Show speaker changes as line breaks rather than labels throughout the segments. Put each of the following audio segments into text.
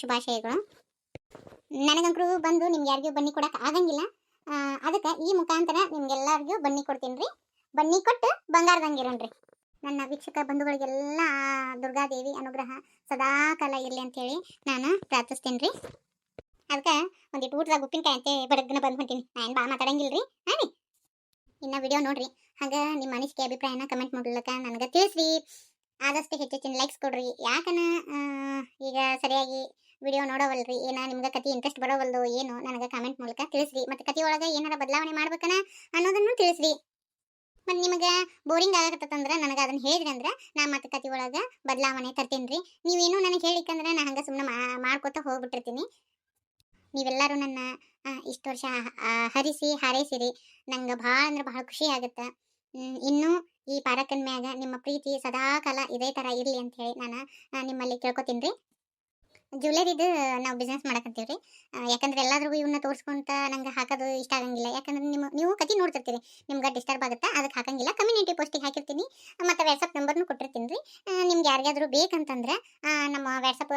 ಶುಭಾಶಯಗಳು. ನನಗಂಕರು ಬಂದು ನಿಮ್ಗೆ ಯಾರಿಗೂ ಬನ್ನಿ ಕೊಡಕ್ಕೆ ಆಗಂಗಿಲ್ಲ. ಅದಕ್ಕೆ ಈ ಮುಖಾಂತರ ನಿಮ್ಗೆಲ್ಲರಿಗೂ ಬನ್ನಿ ಕೊಡ್ತೀನಿ ರೀ. ಬನ್ನಿ ಕೊಟ್ಟು ಬಂಗಾರದಂಗಿರೋಣ್ರಿ ನನ್ನ ವೀಕ್ಷಕ ಬಂಧುಗಳಿಗೆಲ್ಲ ದುರ್ಗಾದೇವಿ ಅನುಗ್ರಹ ಸದಾಕಾಲ ಇರಲಿ ಅಂತೇಳಿ ನಾನು ಪ್ರಾರ್ಥಿಸ್ತೇನೆ ರೀ. ಅದಕ್ಕೆ ಒಂದಿಟ್ಟು ಊಟದಾಗ ಉಪ್ಪಿನಕಾಯಿ ಅಂತೆ ಬಡಗ್ನ ಬಂದು ಹೊಂಟೀನಿ. ನಾನು ಬಾ ಮಾತಾಡಂಗಿಲ್ಲ ರೀ. ಹಾಂ ಇನ್ನು ವಿಡಿಯೋ ನೋಡ್ರಿ. ಹಂಗೆ ನಿಮ್ಮ ಅನಿಸಿಕೆ ಅಭಿಪ್ರಾಯನ ಕಮೆಂಟ್ ಮಾಡ್ಲಿಕ್ಕೆ ನನಗೆ ತಿಳಿಸ್ರಿ. ಆದಷ್ಟು ಹೆಚ್ಚೆಚ್ಚಿನ ಲೈಕ್ಸ್ ಕೊಡ್ರಿ. ಯಾಕನ ಈಗ ಸರಿಯಾಗಿ ವಿಡಿಯೋ ನೋಡವಲ್ರಿ. ಏನ ನಿಮ್ಗೆ ಕತಿ ಇಂಟ್ರೆಸ್ಟ್ ಬರೋವಲ್ದು ಏನು ನನಗೆ ಕಾಮೆಂಟ್ ಮೂಲಕ ತಿಳಿಸ್ರಿ. ಮತ್ತೆ ಕತಿ ಒಳಗೆ ಏನಾರ ಬದಲಾವಣೆ ಮಾಡ್ಬೇಕನ ಅನ್ನೋದನ್ನು ತಿಳಿಸ್ರಿ. ಮತ್ತು ನಿಮಗೆ ಬೋರಿಂಗ್ ಆಗತ್ತಂದ್ರೆ ನನಗೆ ಅದನ್ನ ಹೇಳಿದ್ರಿ ಅಂದ್ರೆ ನಾ ಮತ್ತೆ ಕತಿ ಒಳಗೆ ಬದಲಾವಣೆ ತರ್ತೀನಿ ರೀ ನೀವೇನು ನನಗೆ ಹೇಳಿಕಂದ್ರೆ ನಾ ಹಂಗೆ ಸುಮ್ಮನೆ ಮಾಡ್ಕೊತ ಹೋಗ್ಬಿಟ್ಟಿರ್ತೀನಿ. ನೀವೆಲ್ಲರೂ ನನ್ನ ಇಷ್ಟು ವರ್ಷ ಹರಿಸಿ ಹಾರೈಸಿರಿ. ನಂಗೆ ಭಾಳ ಅಂದ್ರೆ ಭಾಳ ಖುಷಿ ಆಗುತ್ತೆ. ಇನ್ನೂ ಈ ಪಾರಕನ್ ಮ್ಯಾಗ ನಿಮ್ಮ ಪ್ರೀತಿ ಸದಾಕಾಲ ಇದೇ ಥರ ಇರಲಿ ಅಂತ ಹೇಳಿ ನಾನು ನಿಮ್ಮಲ್ಲಿ ಕೇಳ್ಕೊತೀನಿ ರೀ ಜ್ಯುವೆಲರಿದು ನಾವು ಬಿಸ್ನೆಸ್ ಮಾಡಕತ್ತೀವಿ ರೀ ಯಾಕಂದ್ರೆ ಎಲ್ಲಾದ್ರಿಗೂ ಇವನ್ನ ತೋರಿಸ್ಕೊಂತ ನಂಗೆ ಹಾಕೋದು ಇಷ್ಟ ಆಗಂಗಿಲ್ಲ. ಯಾಕಂದ್ರೆ ನಿಮ್ಮ ನೀವು ಕತಿ ನೋಡ್ತಿರ್ತೀರಿ. ನಿಮ್ಗೆ ಡಿಸ್ಟರ್ಬ್ ಆಗುತ್ತಾ? ಅದಕ್ಕೆ ಹಾಕಂಗಿಲ್ಲ. ಕಮ್ಯುನಿಟಿ ಪೋಸ್ಟಿಗೆ ಹಾಕಿರ್ತೀನಿ. ಮತ್ತು ವ್ಯಾಟ್ಸಪ್ ನಂಬರ್ನು ಕೊಟ್ಟಿರ್ತೀನಿ ರೀ ನಿಮ್ಗೆ ಯಾರಿಗಾದ್ರೂ ಬೇಕಂತಂದ್ರೆ ನಮ್ಮ ವ್ಯಾಟ್ಸಪ್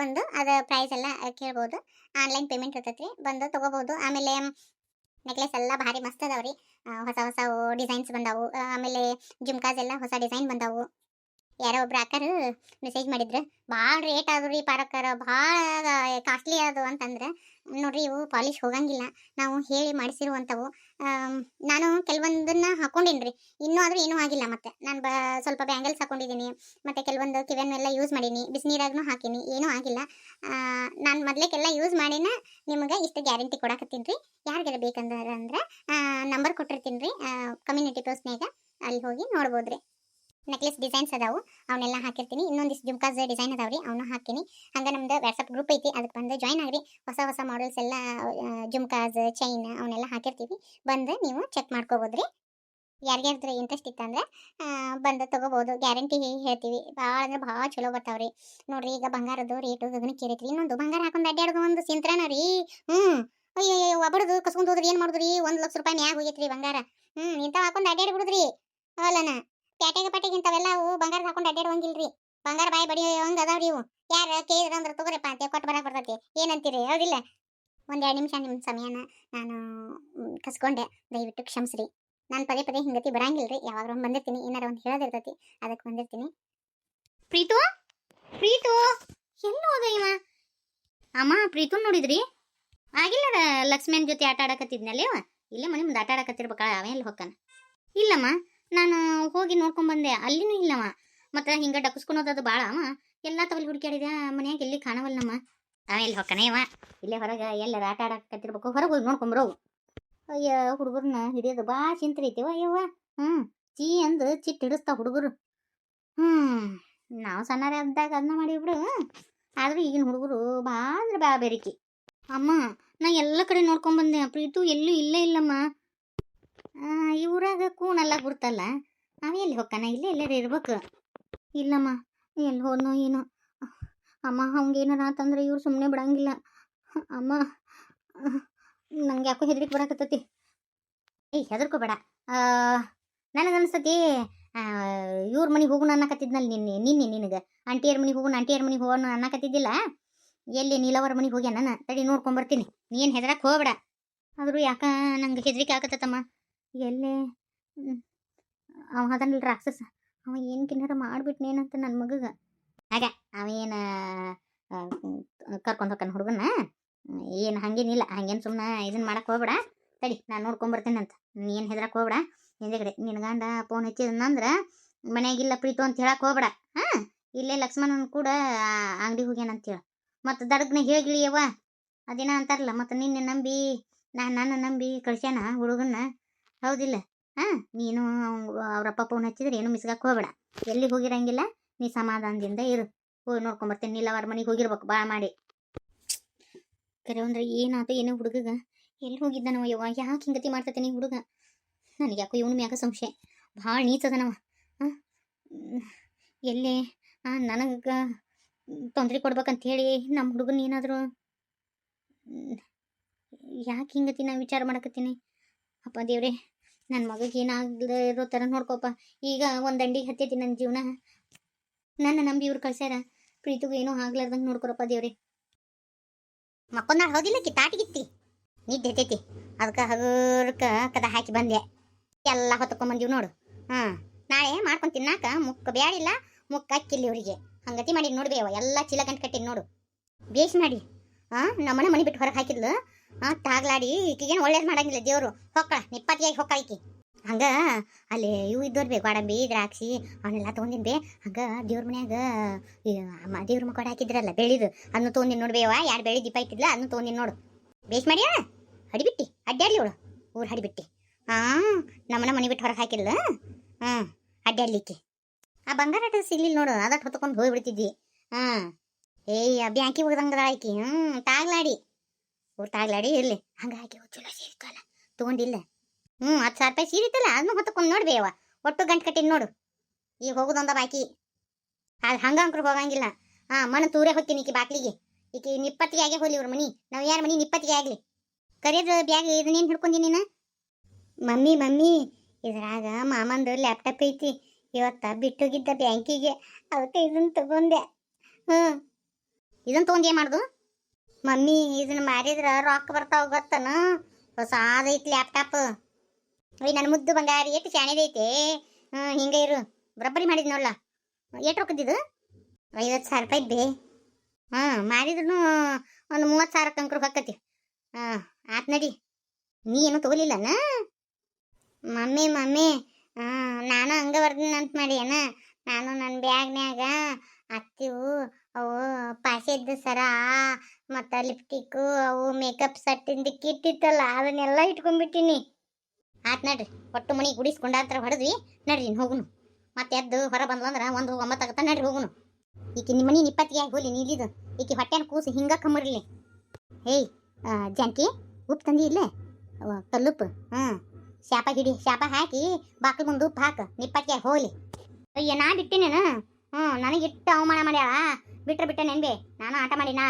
ಬಂದು ಅದು ಪ್ರೈಸ್ ಎಲ್ಲ ಕೇಳ್ಬೋದು. ಆನ್ಲೈನ್ ಪೇಮೆಂಟ್ ಇರ್ತೈತೆ ರೀ ಬಂದು ತೊಗೋಬೋದು. ಆಮೇಲೆ ನೆಕ್ಲೆಸ್ ಎಲ್ಲ ಭಾರಿ ಮಸ್ತ್ ಅದಾವೆ ರೀ ಹೊಸ ಹೊಸ ಡಿಸೈನ್ಸ್ ಬಂದಾವು. ಆಮೇಲೆ ಜುಮ್ಕಾಸ್ ಎಲ್ಲ ಹೊಸ ಡಿಸೈನ್ ಬಂದಾವು. ಯಾರೋ ಒಬ್ರು ಅಕ್ಕರು ಮೆಸೇಜ್ ಮಾಡಿದ್ರು ಭಾಳ ರೇಟ್ ಆದ್ರು ರೀ ಪಾರಕ್ಕರ ಭಾಳ ಕಾಸ್ಟ್ಲಿ ಅದು ಅಂತಂದ್ರೆ, ನೋಡ್ರಿ ಇವು ಪಾಲಿಶ್ ಹೋಗಂಗಿಲ್ಲ, ನಾವು ಹೇಳಿ ಮಾಡಿಸಿರುವಂಥವು ನಾನು ಕೆಲವೊಂದನ್ನ ಹಾಕೊಂಡಿನಿ ರೀ, ಇನ್ನೂ ಆದ್ರೂ ಏನೂ ಆಗಿಲ್ಲ ಮತ್ತೆ. ನಾನು ಬ, ಸ್ವಲ್ಪ ಬ್ಯಾಂಗಲ್ಸ್ ಹಾಕೊಂಡಿದ್ದೀನಿ ಮತ್ತೆ ಕೆಲವೊಂದು ಕಿವೆನ್ನೆಲ್ಲ ಯೂಸ್ ಮಾಡೀನಿ ಬಿಸಿನೀರಾಗೂ ಹಾಕೀನಿ, ಏನೂ ಆಗಿಲ್ಲ. ನಾನು ಮೊದಲೇಕೆಲ್ಲ ಯೂಸ್ ಮಾಡಿನ ನಿಮಗೆ ಇಷ್ಟು ಗ್ಯಾರಂಟಿ ಕೊಡಕತ್ತೀನಿ ರೀ. ಯಾರಿಗಾರ ಬೇಕಂದ್ರೆ ಅಂದ್ರೆ ನಂಬರ್ ಕೊಟ್ಟಿರ್ತೀನಿ ರೀ ಕಮ್ಯುನಿಟಿ ಪೋಸ್ಟ್ನಾಗ ಅಲ್ಲಿ ಹೋಗಿ ನೋಡ್ಬೋದು ರೀ ನೆಕ್ಲೆಸ್ ಡಿಸೈನ್ಸ್ ಅದಾವು. ಅವನ್ನೆಲ್ಲ ಹಾಕಿರ್ತೀನಿ. ಇನ್ನೊಂದಿಷ್ಟು ಜುಮ್ಕಾಸ್ ಡಿಸೈನ್ ಅದಾವ್ರಿ ಅವನು ಹಾಕಿನಿ ಹಂಗೆ ನಮ್ದು ವಾಟ್ಸಪ್ ಗ್ರೂಪ್ ಐತಿ ಅದಕ್ಕೆ ಬಂದು ಜಾಯ್ನ್ ಆಗ್ರಿ. ಹೊಸ ಹೊಸ ಮಾಡೆಲ್ಸ್ ಎಲ್ಲ ಜುಮ್ಕಾಸ್ ಚೈನ್ ಅವನ್ನೆಲ್ಲ ಹಾಕಿರ್ತೀವಿ. ಬಂದು ನೀವು ಚೆಕ್ ಮಾಡ್ಕೋಬೋದ್ರಿ. ಯಾರಿಗಾದ್ರೆ ಇಂಟ್ರೆಸ್ಟ್ ಇತ್ತಂದ್ರೆ ಬಂದು ತೊಗೋಬೋದು. ಗ್ಯಾರಂಟಿ ಹೇಳ್ತೀವಿ. ಭಾಳ ಅಂದ್ರೆ ಭಾಳ ಚಲೋ ಬರ್ತಾವ್ರಿ ನೋಡ್ರಿ ಈಗ ಬಂಗಾರದ್ದು ರೇಟು ಗಗನಕ್ಕೇರೈತ್ರಿ ಇನ್ನೊಂದು ಬಂಗಾರ ಹಾಕೊಂಡು ಅಡ್ಡಾಡೋದು ಒಂದು ಸಿಂತ್ರನ ರೀ. ಹ್ಞೂ ಅಯ್ಯೋ ಒಬ್ಬರದು ಕಸ್ಕೊಂಡು ಹೋದ್ರಿ ಏನ್ ಮಾಡುದ್ರಿ? ಒಂದು ಲಕ್ಷ ರೂಪಾಯಿ ಮ್ಯಾಗ ಹೋಗೈತ್ರಿ ಬಂಗಾರ. ಹ್ಮ್ ಇಂಥ ಹಾಕೊಂಡು ಅಡ್ಡಾಡಿ ಬಿಡುದ್ರಿ. ಅಲ್ಲನ. ಪ್ಯಾಟೆಗೆ ಪಟ್ಟಿಗೆ ಇಂಥವೆಲ್ಲ ಅವು ಬಂಗಾರ ಹಾಕೊಂಡು ಅಡ್ಡಾಡುವಂಗಿಲ್ರಿ ಬಂಗಾರ ಬಾಯಿ ಬಡಿ ಹಂಗ ಅದಾವ್ರಿ ಇವು? ಯಾರ ಕೇಳಿದ್ರ ಅಂದ್ರೆ ತಗೋರಿಪ್ಪ ಅಂತ ಕೊಟ್ಟು ಬರಕ್ ಬರ್ತೈತಿ. ಏನಂತೀರಿ? ಹೌದಿಲ್ಲ? ಒಂದೆರಡು ನಿಮಿಷ ನಿಮ್ಮ ಸಮಯನ ನಾನು ಕಸ್ಕೊಂಡೆ. ದಯವಿಟ್ಟು ಕ್ಷಮಿಸ್ರಿ. ನಾನು ಪದೇ ಪದೇ ಹಿಂಗತಿ ಬರಂಗಿಲ್ರಿ. ಯಾವಾಗ ಒಂದು ಬಂದಿರ್ತೀನಿ. ಏನಾರ ಒಂದು ಹೇಳೋದಿರ್ತೈತಿ ಅದಕ್ಕೆ ಬಂದಿರ್ತೀನಿ.
ಪ್ರೀತು? ಪ್ರೀತು? ಎಲ್ಲಿ ಹೋದ ಇವ? ಅಮ್ಮ ಪ್ರೀತು ನೋಡಿದ್ರಿ? ಆಗಿಲ್ಲ ಲಕ್ಷ್ಮಣ್ ಜೊತೆ ಆಟ ಇಲ್ಲೇ ಮನೆ ಮುಂದೆ ಆಟ ಆಡಕತ್ತಿರ್ಬೇಕ ಅವ ಎಲ್ಲಿ ಹೊಕ್ಕನ ಇಲ್ಲಮ್ಮ. ನಾನು ಹೋಗಿ ನೋಡ್ಕೊಂಡು ಬಂದೆ. ಅಲ್ಲಿನೂ ಇಲ್ಲವ. ಮತ್ತೆ ಹಿಂಗ ಡಕ್ಕಸ್ಕೊಳೋದದು ಭಾಳ ಅವ. ಎಲ್ಲ ತವಲಿ ಹುಡುಕ್ಯಾಡಿದೆ. ಮನ್ಯಾಗ ಎಲ್ಲಿ ಕಾಣವಲ್ಲಮ್ಮ ಅವ ಎಲ್ಲಿ ಹೊಕ್ಕನೇ ಅವ ಇಲ್ಲೇ ಹೊರಗೆ ಎಲ್ಲರ ಆಟ ಆಡಕತ್ತಿರ್ಬೇಕು. ಹೊರಗೆ ಹೋಗಿ ನೋಡ್ಕೊಂಬರೋವು ಅಯ್ಯ, ಹುಡುಗರ್ನ ಹಿಡಿಯೋದು ಬಾ ಐತಿವ ಅಯ್ಯವ್ವ. ಹ್ಞೂ ಚೀ ಅಂದು ಚಿಟ್ ಹಿಡಿಸ್ತಾ ಹುಡುಗರು. ಹ್ಞೂ ನಾವು ಸಣ್ಣರೇ ಅಂದಾಗ ಅದನ್ನ ಮಾಡಿಬಿಡು ಆದ್ರೆ ಈಗಿನ ಹುಡುಗರು ಭಾಳ ಅಂದ್ರೆ ಭಾಳ ಬೆರಿಕಿ. ಅಮ್ಮ, ನಾ ಎಲ್ಲ ಕಡೆ ನೋಡ್ಕೊಂಬಂದೆ ಪ್ರೀತು ಎಲ್ಲೂ ಇಲ್ಲೇ ಇಲ್ಲಮ್ಮ. ಈ ಊರಾಗ ಕೂಣಲ್ಲ ಗುರ್ತಲ್ಲ ನಾವು ಎಲ್ಲಿ ಹೊಕ್ಕನ ಇಲ್ಲೇ ಎಲ್ಲರೂ ಇರ್ಬೇಕು. ಇಲ್ಲಮ್ಮ, ಎಲ್ಲಿ ಹೋದ್ನೋ ಏನೋ. ಅಮ್ಮ ಅವಂಗೇನಾರ ಆತಂದ್ರೆ ಇವ್ರು ಸುಮ್ಮನೆ ಬಿಡಂಗಿಲ್ಲ. ಅಮ್ಮ, ನಂಗೆ ಯಾಕೋ ಹೆದರಿಕೆ ಬರಕತ್ತತಿ. ಏಯ್, ಹೆದರ್ಕೋಬೇಡ. ನನಗನ್ಸತಿ ಇವ್ರ ಮನೆಗೆ ಹೋಗೋಣ ಅನ್ನಕತ್ತಿದ್ನಲ್ಲ ನಿನ್ನೆ ನಿನ್ನೆ ನಿನಗೆ. ಆಂಟಿಯರ್ ಮನೆಗೆ ಹೋಗೋಣ ಆಂಟಿಯರ್ ಮನೆಗೆ ಹೋಗೋಣ ಅನ್ನಕತ್ತಿದ್ದಿಲ್ಲ. ಎಲ್ಲಿ ನೀಲವರ ಮನೆಗೆ ಹೋಗ್ಯಾನ ನಾನು ತಡಿ ನೋಡ್ಕೊಂಬರ್ತೀನಿ ನೀನು ಹೆದರಕ್ಕೆ ಹೋಗ್ಬೇಡ. ಆದರೂ ಯಾಕ ನಂಗೆ ಹೆದರಿಕೆ ಆಗತ್ತಮ್ಮ ಎಲ್ಲೇ. ಅವ ಅದನ್ನಿಲ್ಲ ರಾಕ್ಷಸ. ಅವ ಏನು ಕಿನ್ನಾರ ಮಾಡಿಬಿಟ್ನೇನಂತ ನನ್ನ ಮಗಗ. ಆಗ ಅವೇನು ಕರ್ಕೊಂಡು ಹೋಗ್ತಾನೆ ಹುಡುಗನ ಏನು ಹಂಗೇನಿಲ್ಲ ಹಂಗೇನು ಸುಮ್ಮನೆ ಇದನ್ನ ಮಾಡಕ್ಕೆ ಹೋಗ್ಬೇಡ. ತಡಿ, ನಾನು ನೋಡ್ಕೊಂಬರ್ತೀನಿ ಅಂತ. ನೀನು ಹೆದ್ರಕ್ಕೆ ಹೋಗ್ಬೇಡ. ಹಿಂದೆಗಡೆ ನಿನ್ನ ಗಂಡ ಫೋನ್ ಹಚ್ಚಿದಂದ್ರೆ ಮನೆಯಾಗಿಲ್ಲ ಪ್ರೀತು ಅಂತ ಹೇಳಕ್ ಹೋಗ್ಬೇಡ. ಹಾಂ? ಇಲ್ಲೇ ಲಕ್ಷ್ಮಣನ ಕೂಡ ಅಂಗಡಿ ಹೋಗ್ಯಾನ ಹೇಳ. ಮತ್ತು ದಡಗ್ನ ಹೇಳಿಯವ್ವ ಅದೇನ ಅಂತಾರಲ್ಲ, ಮತ್ತು ನಿನ್ನೆ ನಂಬಿ ನಾನು ನನ್ನ ನಂಬಿ ಕಳ್ಸ್ಯಾನ ಹುಡುಗನ್ನ? ಹೌದಿಲ್ಲ. ಹಾ, ನೀನು ಅವರಪ್ಪ ಫೋನ್ ಹಚ್ಚಿದ್ರೆ ಏನು ಮಿಸ್ಗಾಕ್ ಹೋಗಬೇಡ. ಎಲ್ಲಿ ಹೋಗಿರಂಗಿಲ್ಲ, ನೀ ಸಮಾಧಾನದಿಂದ ಇರು. ಹೋಗಿ ನೋಡ್ಕೊಂಬರ್ತೀನಿ ಅವ್ರ ಮನೆಗೆ ಹೋಗಿರ್ಬೇಕು ಭಾಳ ಮಾಡಿ. ಕರೆ ಅಂದ್ರೆ ಏನಾತ, ಏನೋ ಹುಡುಗಗ? ಎಲ್ಲಿ ಹೋಗಿದ್ದಾನವ ಯವ್ವ? ಯಾಕೆ ಹಿಂಗತಿ ಮಾಡ್ತೈತೆ ಹುಡುಗ? ನನಗೆ ಯಾಕೋ ಇವನು ಮ್ಯಾಗ ಸಂಶಯ. ಭಾಳ ನೀಚದನವ. ಹಾಂ, ಎಲ್ಲಿ? ಹಾಂ ನನಗೆ ತೊಂದರೆ ಕೊಡ್ಬೇಕಂತ ಹೇಳಿ ನಮ್ಮ ಹುಡುಗನ ಏನಾದರೂ? ಯಾಕೆ ಹಿಂಗತಿ ನಾ ವಿಚಾರ ಮಾಡಕತ್ತೀನಿ? ಅಪ್ಪ ದೇವ್ರೆ ನನ್ನ ಮಗಗೆ ಏನಾಗ್ಲೇ ಇರೋ ಥರ ನೋಡ್ಕೋಪ್ಪ. ಈಗ ಒಂದು ದಂಡಿಗೆ ಹತ್ತೈತಿ ನನ್ನ ಜೀವನ. ನನ್ನ ನಂಬಿ ಇವ್ರು ಕಳ್ಸ್ಯಾರ. ಪ್ರೀತಿಗೂ ಏನೂ ಆಗ್ಲಾರ್ದಂಗೆ ನೋಡ್ಕೊರಪ್ಪ ದೇವ್ರೆ. ಮಕ್ಕೊಂದಾಳ ಕಿ ತಾಟಿಗಿತ್ತಿ ನಿದ್ದೆ ಹತ್ತೈತಿ ಅದಕ್ಕೆ ಹಗುರ್ಕ ಕದ ಹಾಕಿ ಬಂದೆ. ಎಲ್ಲ ಹೊತ್ಕೊಂಬಂದೀವಿ ನೋಡು. ಹಾಂ, ನಾಳೆ ಮಾಡ್ಕೊಂಡು ತಿನ್ನಾಕ ಮುಕ್ಕ ಬ್ಯಾಡಿಲ್ಲ, ಮುಕ್ಕ ಅಕ್ಕಿಲ್ಲ ಇವರಿಗೆ. ಹಂಗತಿ ಮಾಡಿ ನೋಡ್ಬೇವ ಎಲ್ಲ ಚೀಲ ಗಂಟು ಕಟ್ಟಿ ನೋಡು. ಬೇಸ್ ಮಾಡಿ. ಹಾಂ ನಮ್ಮನೆ ಮನೆ ಬಿಟ್ಟು ಹೊರಗೆ ಹಾಕಿದ್ಲು. ಆ ತಾಗ್ಲಾಡಿ, ಈಕಿಗೇನು ಒಳ್ಳೇದು ಮಾಡಂಗಿಲ್ಲ ದೇವರು. ಹೊಕ್ಕಳ, ನಿಪ್ಪತ್ತಿಯಾಗಿ ಹೊಕ್ಕ ಈಕಿ. ಹಂಗ ಅಲ್ಲಿ ಇವು ಇದ್ದೋರ್ ಬೇಕು, ಗೋಡಂಬಿ, ದ್ರಾಕ್ಷಿ, ಅವನ್ನೆಲ್ಲ ತೊಗೊಂಡಿನ್ ಬೇ. ಹಂಗ ದೇವ್ರ ಮನ್ಯಾಗ ದೇವ್ರ ಮಕ್ಕಳು ಹಾಕಿದ್ರಲ್ಲ ಬೆಳಿದು ಅದನ್ನು ತೊಗೊಂಡಿನ ನೋಡ್ಬೇವ ಯಾರು ಬೆಳಿ ದೀಪ ಇಟ್ಟಿದ್ಲ ಅದನ್ನು ತೊಗೊಂಡಿನ್ ನೋಡು. ಬೇಸ್ ಮಾಡ್ಯಾ? ಹಡಿಬಿಟ್ಟಿ ಅಡ್ಡಾಡ್ಲಿ ಅವಳು. ಊರು ಹಡಿಬಿಟ್ಟಿ ಹಾಂ, ನಮ್ಮನ ಮನೆ ಬಿಟ್ಟು ಹೊರಗೆ ಹಾಕಿಲ್ಲ ಹ್ಞೂ ಅಡ್ಡಾಡ್ಲಿಕ್ಕೆ ಆ ಬಂಗಾರ ಸಿಗ್ಲಿಲ್ಲ ನೋಡು ಅದಟ್ಟು ಹೊತ್ಕೊಂಡು ಹೋಗಿಬಿಡ್ತಿದ್ವಿ ಹಾಂ. ಏಯ್ ಬ್ಯಾಂಕಿಗೆ ಬ್ಯಾಂಕಿ ಹೋಗ್ದಂಗದ ಆಕಿ ಹ್ಞೂ ತಾಗ್ಲಾಡಿ. ಊರ್ ತಾಗ್ಲಾಡಿ ಇರ್ಲಿ. ಹಂಗಾಗಿ ಚಲೋ ಸೀರಿತಲ್ಲ ತಗೊಂಡಿಲ್ಲ. ಹ್ಞೂ, ಹತ್ತು ಸಾವಿರ ರೂಪಾಯಿ ಸೀರಿತಲ್ಲ ಅದನ್ನು ಹೊತ್ಕೊಂಡು ಅವ ಒಟ್ಟು ಗಂಟು ಕಟ್ಟಿನ ನೋಡು. ಈಗ ಹೋಗುದೊಂದ ಬಾಕಿ. ಅದು ಹಂಗ ಅಂಕರು ಹೋಗಂಗಿಲ್ಲ. ಹಾಂ, ಮಣ್ಣು ತೂರೇ ಹೋಗ್ತೀನಿ ಈಕಿ ಬಾಕ್ಲಿಗೆ. ಈಕಿ ನಿಪ್ಪತ್ತಿಗೆ ಆಗೇ ಹೋಲಿ ಇವ್ರ ಮನಿ. ನಾವು ಯಾರ ಮನಿ? ನಿಪ್ಪತ್ತಿಗೆ ಆಗಲಿ. ಕರಿಯೋದು ಬ್ಯಾಗ್ ಇದನ್ನೇನು ಹಿಡ್ಕೊಂಡಿ ನೀನು? ಮಮ್ಮಿ ಮಮ್ಮಿ, ಇದ್ರಾಗ ಮಾಮಂದು ಲ್ಯಾಪ್ಟಾಪ್ ಐತಿ. ಇವತ್ತ ಬಿಟ್ಟೋಗಿದ್ದ ಬ್ಯಾಂಕಿಗೆ. ಅದಕ್ಕೆ ಇದನ್ನು ತಗೊಂಡೆ. ಹ್ಞೂ ಇದನ್ನ ತೊಗೊಂಡು ಏನು ಮಾಡ್ದು? ಮಮ್ಮಿ, ಇದನ್ನ ಮಾರಿದ್ರ ರೊಕ್ಕ ಬರ್ತಾವ ಗೊತ್ತನ? ಹೊಸಾದೈತಿ ಲ್ಯಾಪ್ಟಾಪ್ ಅಯ್ಯ ನನ್ನ ಮುದ್ದು ಬಂಗಾರ, ಎಷ್ಟು ಶಾಣೆದೈತೆ ಹ್ಞೂ ಹಿಂಗೆ ಇರು. ಬರಬ್ಬರಿ ಮಾಡಿದ್ ನೋಡ್ಲ? ಎಷ್ಟು ರೊಕ್ಕದಿದು ಐವತ್ತು ಸಾವಿರ ರೂಪಾಯಿ ಬೇ. ಹಾಂ ಮಾರಿದ್ರು ಒಂದು ಮೂವತ್ತು ಸಾವಿರ ಕಂಕರು ಹೊಕ್ಕತಿ. ಹಾಂ, ಆತ್ ನಡಿ. ನೀ ಏನು ತಗೋಲಿಲ್ಲನ? ಮಮ್ಮಿ ಮಮ್ಮಿ ಹಾಂ ನಾನು ಹಂಗೆ ಬರ್ದಿನ ಅಂತ ಮಾಡಿ ಅಣ್ಣ ನಾನು ನನ್ನ ಬ್ಯಾಗ್ನ್ಯಾಗ ಅತ್ತಿವು ಅವು ಪಾಶೆದ್ದು ಸರ, ಮತ್ತು ಲಿಪ್ಟಿಕ್ಕು ಅವು ಮೇಕಪ್ ಸಟ್ಟಿಂದ ಕಿಟ್ಟಿತ್ತಲ್ಲ ಅದನ್ನೆಲ್ಲ ಇಟ್ಕೊಂಡ್ಬಿಟ್ಟಿನಿ. ಆತ್ ನಡ್ರಿ, ಒಟ್ಟು ಮನಿ ಗುಡಿಸ್ಕೊಂಡಾತ್ರ ಹೊಡೆದ್ವಿ. ನಡ್ರಿ ಹೋಗುನು. ಮತ್ತೆ ಎದ್ದು ಹೊರ ಬಂದ್ಲಂದ್ರೆ ಒಂದು ಒಂಬತ್ತಾಗತ್ತ ನಡ್ರಿ ಹೋಗುನು. ಈಕೆ ನಿಮ್ಮ ಮನೆ ನಿಪ್ಪತ್ತಿಗೆ ಹೋಲಿ ನೀಲಿದು. ಈಕೆ ಹೊಟ್ಟೆನ ಕೂಸು ಹಿಂಗ ಕಮ್ಮರ್ಲಿ. ಹೇಯ್ ಜಾನಕಿ, ಉಪ್ಪು ತಂದಿ ಇಲ್ಲೇ? ಕಲ್ಲುಪ್ಪು ಹ್ಞೂ ಶಾಪ ಹಿಡಿ, ಶಾಪ ಹಾಕಿ ಬಾಕಿ ಮುಂದೆ ಉಪ್ಪು ಹಾಕು, ನಿಪ್ಪತ್ತಿಗೆ ಹೋಲಿ. ಅಯ್ಯ, ನಾ ಬಿಟ್ಟಿನೇನು? ಹ್ಞೂ ನನಗಿಟ್ಟು ಅವಮಾನ ಮಾಡ್ಯಾಳ. ಬಿಟ್ರೆ ಬಿಟ್ಟೆ ನೆನ್ಬೆ ನಾನು ಆಟ ಮಾಡಿನಾ?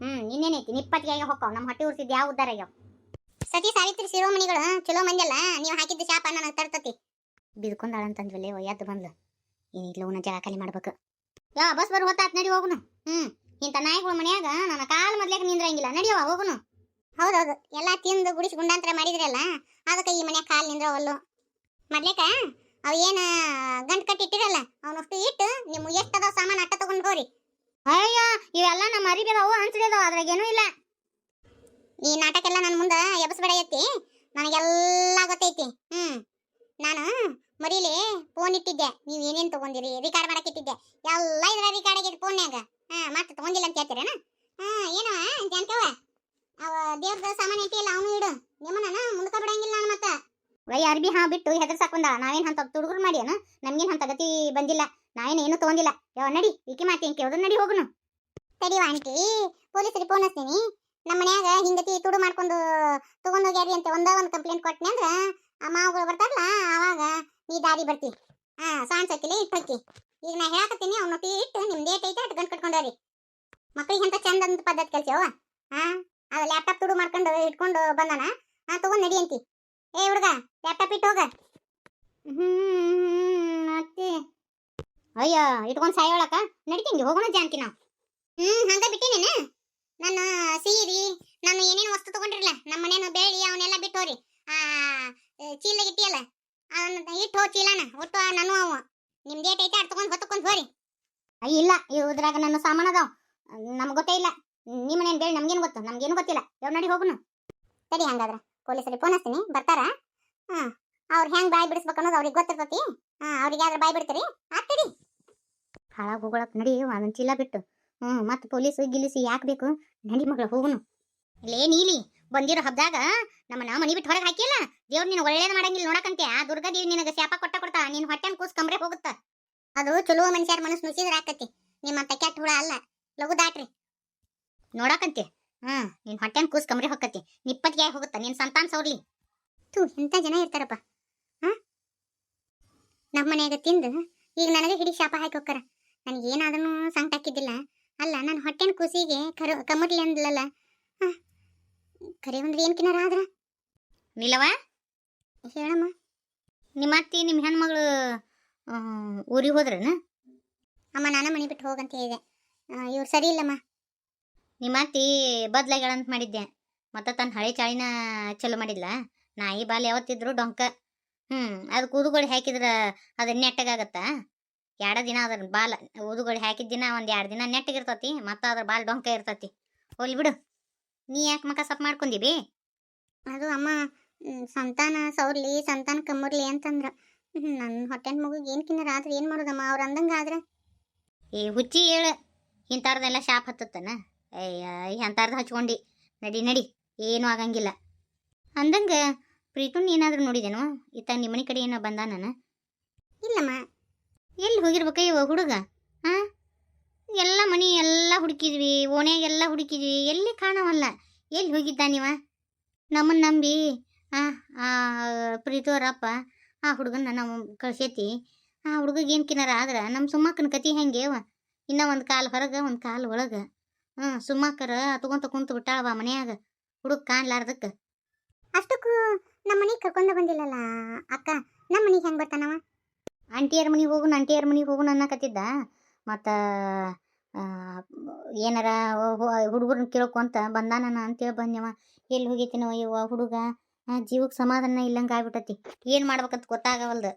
ಹ್ಮ್ ಇನ್ನೇನೈತಿ ನಿಪ್ಪತ್ತಿಗೆ ಹೋಗ್ತಾವ ನಮ್ಮ ಹೊಟ್ಟೆ ಉರ್ಸಿದ್ ಯಾವ ಉದ್ದಾರ ಆಗ್ಯಾವ?
ಸತಿ ಸಾವಿತ್ರಿ, ಶಿರೋಮಣಿಗಳು ಚಲೋ ಮಂದಿಯಲ್ಲ? ನೀವು ಹಾಕಿದ್ದ ಶಾಪ ನನಗೆ ತರ್ತತಿ
ಬಿದ್ಕೊಂಡಾಳಂತಂದ್ವಲ್ಲೇ ಒಯ್ಯದ್ದು ಬಂದ್ಲು. ಏನಿಲ್ಲ ಅವನ ಜಾಗ ಖಾಲಿ ಮಾಡ್ಬೇಕು. ಯಾ, ಬಸ್ ಬರ್, ಹೊತ್ತಾತ್, ನಡಿ ಹೋಗುನು. ಹ್ಮ್ ಇಂಥ ನಾಯಿಗಳ ಮನ್ಯಾಗ ನನ್ನ ಕಾಲು ಮೊದ್ಲೇಕ ನಿಂದ್ರಂಗಿಲ್ಲ. ನಡಿಯವ ಹೋಗುನು.
ಹೌದೌದು. ಎಲ್ಲ ತಿಂದು ಗುಡಿಸಿ ಗುಂಡಾಂತರ ಮಾಡಿದ್ರಲ್ಲ, ಅದಕ್ಕೆ ಈ ಮನ್ಯಾಗ ಕಾಲು ನಿಂದ್ರವಲ್ಲು ಮೊದ್ಲೇಕ, ಅವ ಏನ ಗಂಟ್ ಕಟ್ಟಿಟ್ಟಿರಲ್ಲ ಅವನಷ್ಟು ಇಟ್ಟು ನಿಮ್ಗೆ ಎಷ್ಟದ ಸಾಮಾನು ಅಟ್ಟ ತಗೊಂಡ್ ಹೋರಿ
ಅಯ್ಯ, ಇವೆಲ್ಲ ನಮ್ಮ ಅರಿಬೇದವು ಅನ್ಸಲೇದವ ಅದ್ರಾಗೇನೂ ಇಲ್ಲ.
ಈ ನಾಟಕ ಎಲ್ಲ ನನ್ನ ಮುಂದೆ ಎಬಸ್ಬೇಡ ಐತಿ ನನಗೆಲ್ಲ ಗೊತ್ತೈತಿ. ಹ್ಮ್. ನಾನು ಮರೀಲಿ ಫೋನ್ ಇಟ್ಟಿದ್ದೆ. ನೀವು ಏನೇನು ತಗೊಂಡಿರಿ? ರಿಕಾರ್ಡ್ ಮಾಡಕ್ ಇಟ್ಟಿದ್ದೆ. ಎಲ್ಲ ಇದ್ರ ರಿಕಾರ್ಡ್ ಆಗೈತಿ ಫೋನ್ಯಾಗ ಹಾ, ಮತ್ತೆ ತಗೊಂಡಿಲ್ಲ ಅಂತ ಹೇಳ್ತೀರೇನ? ಹಾ, ಏನೋ ಜಾನ್ಕವ ಅವ ದೇವ್ರದ ಸಾಮಾನು ಇಟ್ಟಿಲ್ಲ ಅವನು ಇಡು. ನಿಮ್ಮನ್ನ ಮುಂದಕ ಬಿಡಂಗಿಲ್ಲ ನಾನು ಮತ್ತ.
ವೈ ಅರ್ಬಿ ಹಾ ಬಿಟ್ಟು ಹೆದ್ರ ಬಂದಾಳ. ನಾವೇನ್ ಅಂತ ತುಡುಗುರು ಮಾಡ್ಯಾನ? ನಮ್ಗೇನ್ ಅಂತ ಗತಿ ಬಂದಿಲ್ಲ. ನಾವೇನ್ ಏನು ತಗೊಂಡಿಲ್ಲ. ಯಾವ ನಡಿ. ಈಕೆ ಮಾತಿ ಏನ್ ಕೇಳ್ದು? ನಡಿ ಹೋಗುನು.
ತಡಿವ ಆಂಟಿ. ಪೊಲೀಸರಿಗೆ ಫೋನ್ ಹಚ್ತೀನಿ. ನಮ್ಮ ಮನ್ಯಾಗ ಹಿಂಗತಿ ತುಡು ಮಾಡ್ಕೊಂಡು ತಗೊಂಡೋಗ್ಯಾರಿ ಅಂತ ಒಂದ ಒಂದು ಕಂಪ್ಲೇಂಟ್ ಕೊಟ್ಟನೆ ಅಂದ್ರ ಆ ಮಾವುಗಳು ಬರ್ತಾರಲ್ಲ, ಆವಾಗ ನೀ ದಾರಿ ಬರ್ತಿ. ಹಾ ಸಕ್ಕಿಲೆ ಇಟ್ಟು ಹೋಗಿ ಈಗ ನಾ ಹೇಳಕತ್ತೀನಿ, ಅವನು ಟೀ ಇಟ್ಟು ನಿಮ್ ಡೇಟ್ ಐತೆ ಅಟ್ ಗಂಟ್ ಕಟ್ಕೊಂಡವ್ರಿ ಮಕ್ಳಿಗೆ ಅಂತ ಚಂದ ಅಂತ ಪದ್ಧತಿ ಕಲ್ಸ್ಯವ ಹಾ ಅದ ಲ್ಯಾಪ್ಟಾಪ್ ತುಡು ಮಾಡ್ಕೊಂಡು ಇಟ್ಕೊಂಡು ಬಂದಾನ? ಹಾ ತಗೊಂಡ್ ನಡಿ ಅಂತಿ ಏ ಹುಡುಗ ಲ್ಯಾಪ್ಟಾಪ್ ಇಟ್ಟು ಹೋಗ.
ಅತ್ತಿ ಅಯ್ಯ, ಇಟ್ಕೊಂಡ್ ಸಾಯೋಳಕ ನಡಿತೀನಿ ಹೋಗೋಣ ಜಾನ್ಕಿ ನಾವು.
ಹ್ಮ್, ಹಂಗ ಬಿಟ್ಟಿನೇನ ನಾನು? ಸೀರಿ, ನಾನು ಏನೇನು ವಸ್ತು ತಗೊಂಡಿರಲ್ಲ ನಮ್ಮ ಮನೇನು ಬೇಳಿ, ಅವನ್ನೆಲ್ಲ ಬಿಟ್ಟೋರಿ. ಆ, ಚೀಲ ಇಟ್ಟಿಯಲ್ಲ ಅವನ್ನ ಇಟ್ಟು ಹೋ ಚೀಲನ, ಒಟ್ಟು ನಾನು ಅವ. ನಿಮ್ ಏಟ್ ಐತೆ ಅದ್ ತಗೊಂಡ್ ಹೊತ್ತಕೊಂಡ್ ಹೋರಿ.
ಅಯ್ಯ ಇಲ್ಲ, ಇದ್ರಾಗ ನನ್ನ ಸಾಮಾನು ಅದಾವ. ನಮ್ಗೆ ಗೊತ್ತೇ ಇಲ್ಲ. ನಿಮ್ಮ ಮನೇನ್ ಬೇಡ ನಮ್ಗೇನು ಗೊತ್ತು? ನಮ್ಗೇನು ಗೊತ್ತಿಲ್ಲ. ಯಾವ ನಡಿ ಹೋಗುನು.
ಸರಿ ಹಂಗಾದ್ರ. ಪೊಲೀಸರಿಗೆ ಫೋನ್ ಹಚ್ತೀನಿ. ಬರ್ತಾರ? ಹಾ, ಅವ್ರು ಹೆಂಗ್ ಬಾಯ್ ಬಿಡಿಸ್ಬೇಕು ಅನ್ನೋದು ಅವ್ರಿಗೆ ಗೊತ್ತಿರ್ತತಿ. ಹಾ, ಅವ್ರಿಗೆ ಯಾವ್ದಾರ ಬಾಯ್ ಬಿಡ್ತೀರಿ? ಆಗ್ತೀರಿ
ಹಾಳಾಗಿ ಹೋಗೊಳಕ್ ನಡಿ ಅದನ್ನ ಚೀಲ ಬಿಟ್ಟು ಹ್ಮ್, ಮತ್ತೆ ಪೊಲೀಸ್ ಗಿಲಿಸಿ ಯಾಕೆ ಬೇಕು? ನಡಿ ಮಗಳ, ಹೋಗುನು. ಇಲ್ಲೇ ನೀಲಿ, ಬಂದಿರೋ ನಮ್ಮ ನಮ್ಮನ್ನ ಮನಿ ಬಿಟ್ಟು ಹೊರಗೆ ಹಾಕಿಲ್ಲ ದೇವ್ರು ನೀನು ಒಳ್ಳೇದು ಮಾಡಂಗಿಲ್ಲ ನೋಡಕಂತೆ ಆ ದುರ್ಗಾ ದೇವಿ ನಿನಗೆ ಶಾಪ ಕೊಟ್ಟ ಕೊಡ್ತಾ, ನೀನ್ ಹೊಟ್ಟೆನ್ ಕೂಸ್ ಕಂಬ್ರೆ ಹೋಗುತ್ತ.
ಅದು ಚಲೋ ಮನುಷ್ಯರ ಮನಸ್ಸು ನುಸಿದ್ರೆ ಆಕತಿ ನಿಮ್ಮಂತ ಹುಳ ಅಲ್ಲ. ಲಘು ದಾಟ್ರಿ.
ನೋಡಕಂತೆ ಹ್ಮ್ ನಿನ್ ಹೊಟ್ಟೆನ್ ಕೂಸ್ ಕಮರಿ ಹೊಕ್ಕತಿ. ನಿಪ್ಪತ್ತಿಗೆ ಹೋಗುತ್ತ ನಿನ್ ಸಂತಾನ ಸೌರ್ಲಿ.
ಥೂ ಇಂಥ ಜನ ಇರ್ತಾರಪ್ಪ. ಹಾಂ? ನಮ್ಮ ಮನೆಯಾಗ ತಿಂದು ಈಗ ನನಗೆ ಹಿಡಿ ಶಾಪ ಹಾಕಿ ನನಗೆ ಏನಾದರೂ ಸಂಕಟ ಹಾಕಿದ್ದಿಲ್ಲ. ಅಲ್ಲ ನನ್ನ ಹೊಟ್ಟೆನ ಕೂಸಿಗೆ ಕರು ಕಮರ್ಲಿ ಅಂದ್ಲಲ್ಲ. ಹಾಂ? ಕರೆ ಅಂದ್ರೆ ಏನು ಕಿನಾರ ಆದ್ರ?
ನಿಲ್ಲವ
ಹೇಳಮ್ಮ.
ನಿಮ್ಮ ಅತ್ತಿ ನಿಮ್ಮ ಹೆಣ್ಮಗಳು ಊರಿಗೆ ಹೋದ್ರನ?
ಅಮ್ಮ ನಾನು ಮನೆ ಬಿಟ್ಟು ಹೋಗಂತ ಹೇಳಿದೆ. ಇವ್ರು ಸರಿ ಇಲ್ಲಮ್ಮ.
ನಿಮ್ಮ ಅತ್ತಿ ಬದ್ಲಾಗ್ಯಾಳ ಅಂತ ಮಾಡಿದ್ದೆ. ಮತ್ತೆ ತನ್ನ ಹಳೆ ಚಾಳಿನ ಚಲೋ ಮಾಡಿಲ್ಲ ನಾಯಿ ಬಾಲ್ ಯಾವತ್ತಿದ್ರು ಡೊಂಕ. ಹ್ಮ್ ಅದು ಕೂದುಗಳು ಹಾಕಿದ್ರ ಅದು ನೆಟ್ಟಗಾಗತ್ತಾ? ಎರಡ ದಿನ ಅದ್ರ ಬಾಲ್ ಕೂದುಗಳು ಹಾಕಿದ ದಿನ ಒಂದ್ ಎರಡು ದಿನ ನೆಟ್ಟಗಿರ್ತತಿ ಮತ್ತ ಅದ್ರ ಬಾಲ್ ಡೊಂಕ ಇರ್ತತಿ. ಹೋಗ್ಲಿ ಬಿಡು. ನೀ ಯಾಕೆ ಮಕ ಸಪ್ ಮಾಡ್ಕೊಂಡಿವಿ
ಅದು ಅಮ್ಮ ಸಂತಾನ ಸೌರ್ಲಿ ಸಂತಾನ ಕಮ್ಮರ್ಲಿ ಅಂತಂದ್ರ. ನನ್ನ ಹೊಟ್ಟೆನ ಮಗುಗೆ ಏನ್ ಕಿನ್ನರ ಆದ್ರೆ ಏನ್ ಮಾಡೋದಮ್ಮ? ಅವ್ರ ಅಂದಂಗ ಆದ್ರೆ.
ಏ ಹುಚ್ಚಿ ಹೇಳ. ಇಂಥವ್ರದೆಲ್ಲ ಶಾಪ್ ಹತ್ತತ್ತನ. ಅಯ್ಯ ಎಂಥಾರ್ದು ಹಚ್ಕೊಂಡಿ. ನಡಿ ನಡಿ. ಏನೂ ಆಗಂಗಿಲ್ಲ. ಅಂದಂಗೆ ಪ್ರೀತುನ್ ಏನಾದರೂ ನೋಡಿದೇನು? ಇತ್ತ ನಿಮ್ಮನೆ ಕಡೆ ಏನೋ ಬಂದ ನಾನು?
ಇಲ್ಲಮ್ಮ.
ಎಲ್ಲಿ ಹೋಗಿರ್ಬೇಕ ಇವ ಹುಡುಗ? ಹಾಂ ಎಲ್ಲ ಮನೆ ಎಲ್ಲ ಹುಡುಕಿದ್ವಿ ಓಣ್ಯಾಗೆಲ್ಲ ಹುಡುಕಿದ್ವಿ. ಎಲ್ಲಿ ಕಾಣವಲ್ಲ? ಎಲ್ಲಿ ಹೋಗಿದ್ದ ನೀವ? ನಮ್ಮನ್ನ ನಂಬಿ ಹಾಂ ಪ್ರೀತು ಅವರಪ್ಪ ಆ ಹುಡುಗನ ನಾವು ಕಳ್ಸೈತಿ. ಆ ಹುಡುಗಗೆ ಏನು ಕಿನಾರ ಆದ್ರೆ ನಮ್ಮ ಸುಮ್ಮಕ್ಕನ ಕತಿ ಹೆಂಗೆ ಅವ? ಇನ್ನ ಒಂದು ಕಾಲು ಹೊರಗೆ, ಒಂದು ಕಾಲು ಒಳಗೆ. ಹ್ಞೂ ಸುಮ್ಮಕ್ಕರ ತಗೊಂತ ಕುಂತು ಬಿಟ್ಟಾಳವ ಮನ್ಯಾಗ ಹುಡುಗ ಕಾಣ್ಲಾರ್ದಕ್ಕೆ.
ಅಷ್ಟಕ್ಕೂ ನಮ್ಮ ಮನೆಗೆ ಕರ್ಕೊಂಡ ಬಂದಿಲ್ಲಲ್ಲ ಅಕ್ಕ ನಮ್ಮ ಮನೆಗೆ ಹೆಂಗ್ ಬರ್ತಾನವ?
ಆಂಟಿಯರ ಮನೆಗೆ ಹೋಗು ಆಂಟಿಯರ ಮನೆಗೆ ಹೋಗು ಅನ್ನಕತ್ತಿದ್ದ ಮತ್ತು ಏನಾರ ಹುಡುಗರನ್ನ ಕೇಳ್ಕೊಂತ ಬಂದಾನ ಅಂತೇಳಿ ಬಂದ್ಯವ ಎಲ್ಲಿ ಹೋಗೈತಿನವ ಇವ ಹುಡುಗ ಜೀವಕ್ಕೆ ಸಮಾಧಾನ ಇಲ್ಲಂಗೆ ಆಗ್ಬಿಟ್ಟತಿ. ಏನು ಮಾಡ್ಬೇಕಂತ ಗೊತ್ತಾಗವಲ್ದು.